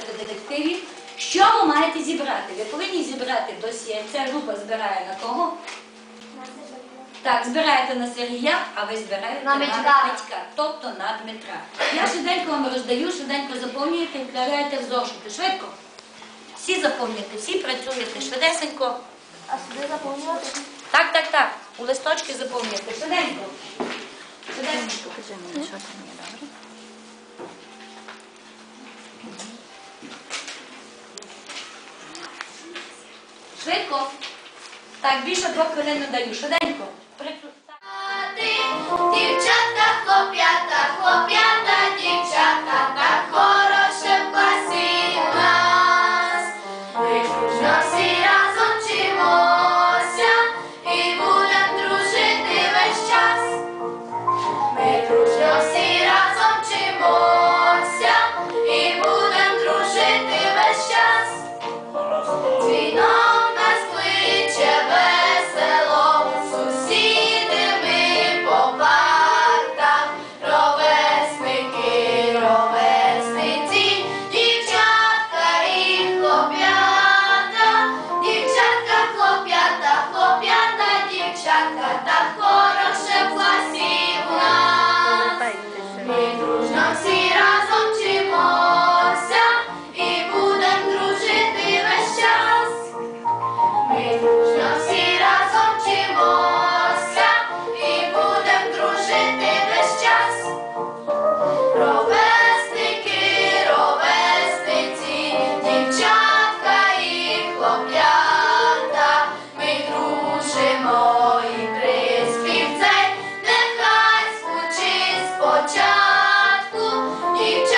до детективів. Що ви маєте зібрати? Ви повинні зібрати досьє. Ця група збирає на кого? Так, збираєте на Сергія, а ви збираєте На на. Митька, тобто на Дмитра. Я швиденько вам роздаю, швиденько заповнюєте, вкладаєте в зошити. Швидко. Всі заповнюєте, всі працюєте швидесенько. А сюди заповнювати? Так, так, так. У листочки заповнюєте. Швиденько. Швиденько. Швидко. Так, більше двох хвилин не даю. Швиденько. Прикру- початку дівчата.